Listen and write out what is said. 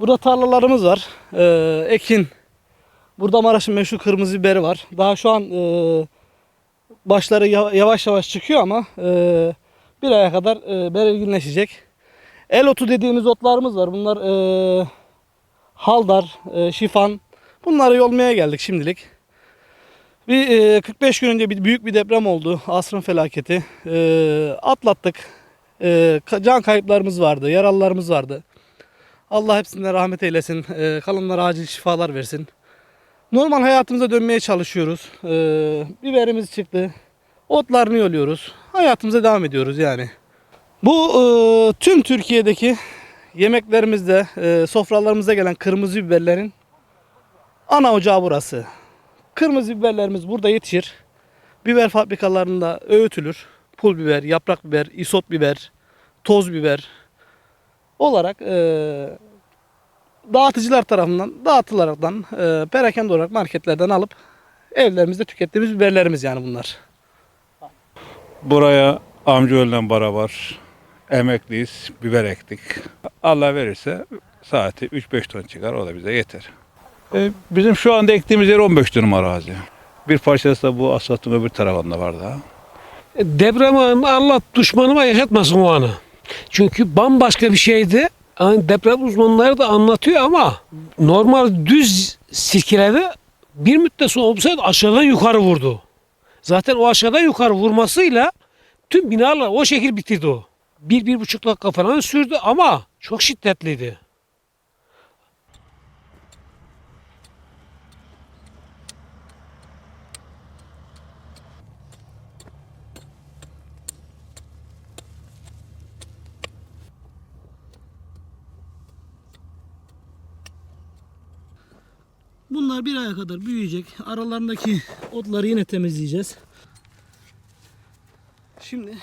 Burada tarlalarımız var. Ee, ekin. Burada Maraş'ın meşhur kırmızı biberi var. Daha şu an e, başları ya- yavaş yavaş çıkıyor ama e, bir aya kadar e, belirginleşecek. El otu dediğimiz otlarımız var. Bunlar e, haldar, e, şifan. Bunları yolmaya geldik şimdilik. Bir e, 45 gün önce bir büyük bir deprem oldu. Asrın felaketi. E, atlattık. E, can kayıplarımız vardı, yaralılarımız vardı. Allah hepsine rahmet eylesin. E, kalanlara acil şifalar versin. Normal hayatımıza dönmeye çalışıyoruz. E, biberimiz çıktı. Otlarını yoluyoruz. Hayatımıza devam ediyoruz yani. Bu e, tüm Türkiye'deki yemeklerimizde, e, sofralarımıza gelen kırmızı biberlerin ana ocağı burası. Kırmızı biberlerimiz burada yetişir. Biber fabrikalarında öğütülür. Pul biber, yaprak biber, isot biber, toz biber olarak e, dağıtıcılar tarafından dağıtılaraktan e, perakende olarak marketlerden alıp evlerimizde tükettiğimiz biberlerimiz yani bunlar. Buraya amcaoğluyla beraber emekliyiz, biber ektik. Allah verirse saati 3-5 ton çıkar, o da bize yeter. E, bizim şu anda ektiğimiz yer 15 dönüm arazi. Bir parçası da bu asfaltın öbür tarafında var daha. Deprem anı Allah düşmanıma yaşatmasın o anı. Çünkü bambaşka bir şeydi. Yani deprem uzmanları da anlatıyor ama normal düz silkeledi bir müddet sonra olsaydı aşağıdan yukarı vurdu. Zaten o aşağıdan yukarı vurmasıyla tüm binalar o şekil bitirdi o. Bir, bir buçuk dakika falan sürdü ama çok şiddetliydi. Bunlar bir aya kadar büyüyecek. Aralarındaki otları yine temizleyeceğiz. Şimdi